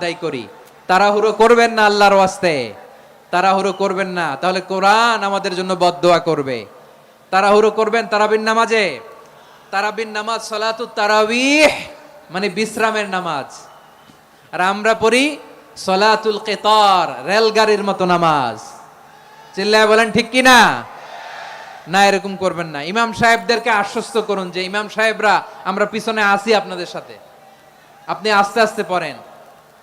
আদায় করি। তাড়াহুড়ো করবেন না আল্লাহর ওয়াস্তে। তাড়াহুড়ো করবেন না। তাহলে কোরআন আমাদের জন্য বদদোয়া করবে। তাড়াহুড়ো করবেন তারাবিন নামাজে। তারাবিন নামাজ সলাতু তারাবিহ মানে বিশ্রামের নামাজ। আর আমরা পড়ি সলাতুল কেতর, রেলগাড়ির মতো নামাজ। চিল্লায় বলেন, ঠিক কি না না, এরকম করবেন না। ইমাম সাহেবদেরকে আশ্বস্ত করুন যে, ইমাম সাহেবরা, আমরা পিছনে আসি আপনাদের সাথে। আপনি আস্তে আস্তে পড়েন।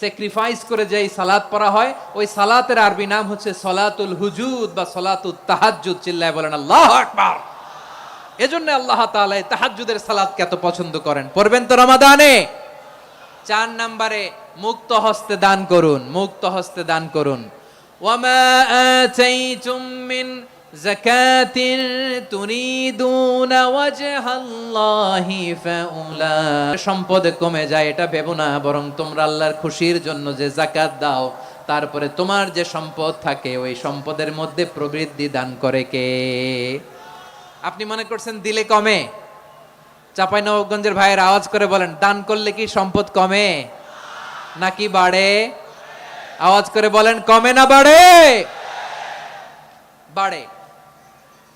স্যাক্রিফাইস করে যে এই সালাত পড়া হয়, ওই সালাতের আরবি নাম হচ্ছে সলাতুল হুজুদ বা সলাতুল তাহাজ্জুদ, চিল্লায় বলেন, আল্লাহ আকবার। এজন্য আল্লাহ তাআলা তাহাজ্জুদের সালাতকে এত পছন্দ করেন। পড়বেন তো রমাদানে? চার নম্বরে, মুক্ত হস্তে দান করুন, মুক্ত হস্তে দান করুন। ওয়ামা আতাইতুম মিন যাকাতিন তুরিদুনা ওয়াজহাল্লাহি ফাউলা। সম্পদ কমে যায়, এটা ভেবো না, বরং তোমরা আল্লাহর খুশির জন্য যে যাকাত দাও, তারপরে তোমার যে সম্পদ থাকে, ওই সম্পদের মধ্যে প্রবৃদ্ধি দান করে কে? আপনি মনে করছেন দিলে কমে? চাপাই নবগঞ্জের ভাইয়ের আওয়াজ করে বলেন, দান করলে কি সম্পদ কমে? নাকি বাড়ে? আওয়াজ করে বলেন, কমে না বাড়ে? বাড়ে।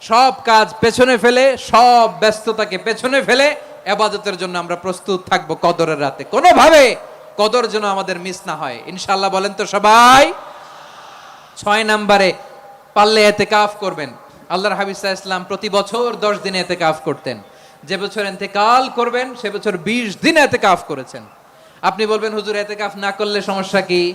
সব কাজ পেছনে ফেলে, সব ব্যস্ততাকে পেছনে ফেলে এবাদতের জন্য আমরা প্রস্তুত থাকব কদরের রাতে। কোনোভাবে কদর যেন আমাদের মিস না হয়। ইনশাল্লাহ বলেন তো সবাই। ছয় নাম্বারে, পারলে এতে কাফ করবেন। আল্লাহর হাবিজ ইসলাম প্রতি বছর দশ দিনে এতে কাফ করতেন। যে বছর এতেকাল করবেন, সে বছর বিশ দিন এতে কাফ করেছেন। আপনি বলবেন, হুজুর এতে কাফ না করলে সমস্যা কি?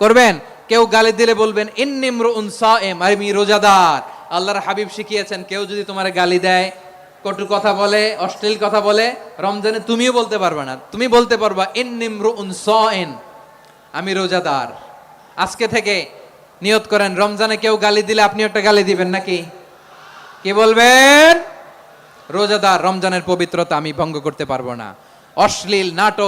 করবেন? কেউ গালি দিলে বলবেন ইন্নিমরু উনসাএম আমি রোজাদার। আল্লাহর হাবিব শিখিয়েছেন, কেউ যদি তোমার গালি দেয়, কটু কথা বলে, অশ্লীল কথা বলে, রমজানে তুমিও বলতে পারবে না। তুমি বলতে পারবা ইন্নিমরু উনসাএন আমি রোজাদার। আজকে থেকে নিয়ত করেন, রমজানে কেউ গালি দিলে আপনি একটা গালি দিবেন নাকি? কি বলবেন? রোজাদার, রমজানের পবিত্রতা আমি ভঙ্গ করতে পারব না। অশ্লীল, নাটক